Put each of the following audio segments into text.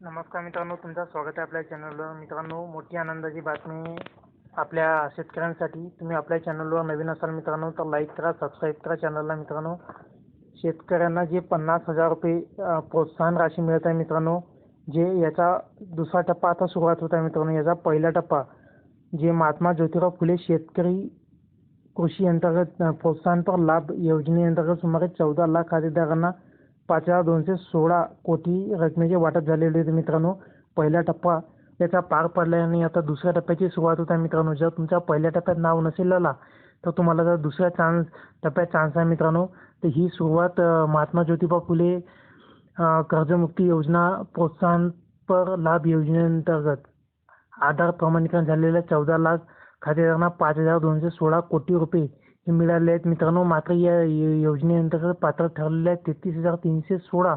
नमस्कार मित्रांनो तुमचं स्वागत आहे आपल्या चॅनलवर मित्रांनो मोठी आनंदाची बातमी आपल्या शेतकऱ्यांसाठी. तुम्ही आपल्या चॅनलवर नवीन असाल मित्रांनो तर लाईक करा सबस्क्राईब करा चॅनलला मित्रांनो. शेतकऱ्यांना जे पन्नास हजार रुपये प्रोत्साहन राशी मिळत आहे मित्रांनो जे याचा दुसरा टप्पा आता सुरुवात होत आहे मित्रांनो याचा पहिला टप्पा जे महात्मा ज्योतिराव फुले शेतकरी कृषी अंतर्गत प्रोत्साहनपर लाभ योजनेअंतर्गत सुमारे चौदा लाख खातेदारांना पाच हजार दोनशे सोळा कोटी रकमेचे वाटप झालेले होते मित्रांनो. पहिला टप्पा याचा पार पडला आणि आता दुसऱ्या टप्प्याची सुरुवात होत आहे मित्रांनो. जर तुमच्या पहिल्या टप्प्यात नाव नसेल आला तर तुम्हाला जर दुसऱ्या चान्स टप्प्यात चान्स आहे मित्रांनो तर ही सुरुवात महात्मा ज्योतिबा फुले कर्जमुक्ती योजना प्रोत्साहनपर लाभ योजनेअंतर्गत आधार प्रमाणीकरण झालेल्या चौदा लाख खातेदारांना पाच हजार दोनशे सोळा कोटी रुपये मिळाले आहेत. मित्रांनो मात्र या योजनेअंतर्गत पात्र ठरलेल्या तेहतीस हजार तीनशे सोळा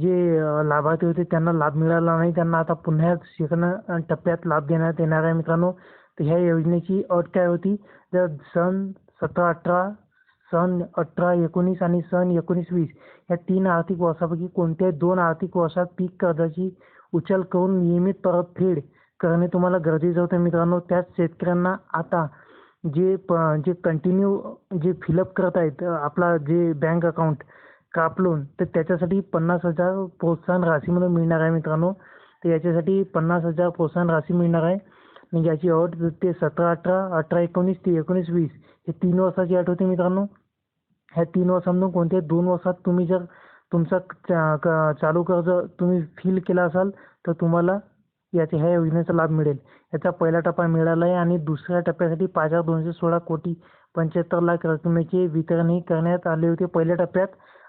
जे लाभार्थी होते त्यांना लाभ मिळाला नाही. त्यांना आता पुन्हा शिक्षण टप्प्यात लाभ देण्यात येणार आहे मित्रांनो. तर ह्या योजनेची अट काय होती? जर सन सतरा अठरा सन अठरा एकोणीस आणि सन एकोणीस वीस या तीन आर्थिक वर्षापैकी कोणत्याही दोन आर्थिक वर्षात पीक कर्जाची उचल करून नियमित परतफेड करणे तुम्हाला गरजेचं होतं मित्रांनो. त्याच शेतकऱ्यांना आता जे प जे कंटिन्यू जे फिलअप करत आहेत आपला जे बँक अकाउंट काप लोन तर त्याच्यासाठी पन्नास हजार प्रोत्साहन राशी म्हणून मिळणार आहे मित्रांनो. तर याच्यासाठी पन्नास हजार प्रोत्साहन राशी मिळणार आहे. आणि याची अट ते सतरा अठरा अठरा एकोणीस ते एकोणीस वीस हे तीन वर्षाची अट होती मित्रांनो. ह्या तीन वर्षांमधून कोणत्याही दोन वर्षात तुम्ही जर तुमचा चा- क- चालू कर्ज तुम्ही फिल केला असाल तर तुम्हाला याचे ह्या योजनेचा लाभ मिळेल. याचा पहिला टप्पा मिळाला आहे आणि दुसऱ्या टप्प्यासाठी पाच हजार दोनशे सोळा कोटी पंच्याहत्तर लाख रकमेचे वितरणही करण्यात आले होते पहिल्या टप्प्यात.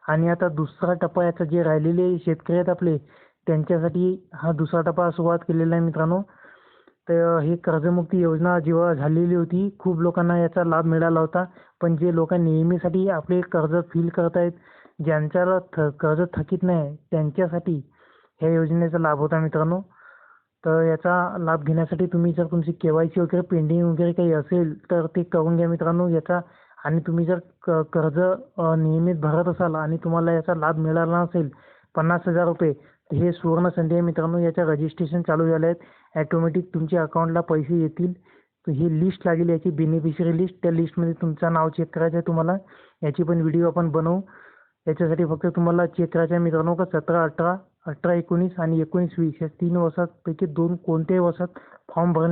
आणि आता दुसरा टप्पा याचा जे राहिलेले शेतकरी आहेत आपले त्यांच्यासाठी हा दुसरा टप्पा सुरुवात केलेला आहे मित्रांनो. तर ही कर्जमुक्ती योजना जेव्हा झालेली होती खूप लोकांना याचा लाभ मिळाला होता. पण जे लोक नेहमीसाठी आपले कर्ज फील करत आहेत ज्यांच्याला थ कर्ज थकीत नाही त्यांच्यासाठी ह्या योजनेचा लाभ होता मित्रांनो. तर याचा लाभ घेण्यासाठी तुम्ही जर तुमची के वाय सी वगैरे पेंडिंग वगैरे काही असेल तर ते करून घ्या मित्रांनो याचा. आणि तुम्ही जर क कर्ज नियमित भरत असाल आणि तुम्हाला याचा लाभ मिळाला नसेल पन्नास हजार रुपये तर हे सुवर्ण संधी आहे मित्रांनो. याच्या रजिस्ट्रेशन चालू झाले आहेत. ॲटोमॅटिक तुमच्या अकाउंटला पैसे येतील. तर ही लिस्ट लागेल याची बेनिफिशरी लिस्ट त्या लिस्टमध्ये तुमचं नाव चेक करायचं आहे तुम्हाला. याची पण व्हिडिओ आपण बनवू. याच्यासाठी फक्त तुम्हाला चेक करायचं आहे मित्रांनो का सतरा अठरा अठरा एकोणीस आणि एकोणीस वीस या तीन वर्षांपैकी दोन कोणत्याही वर्षात फॉर्म भरणे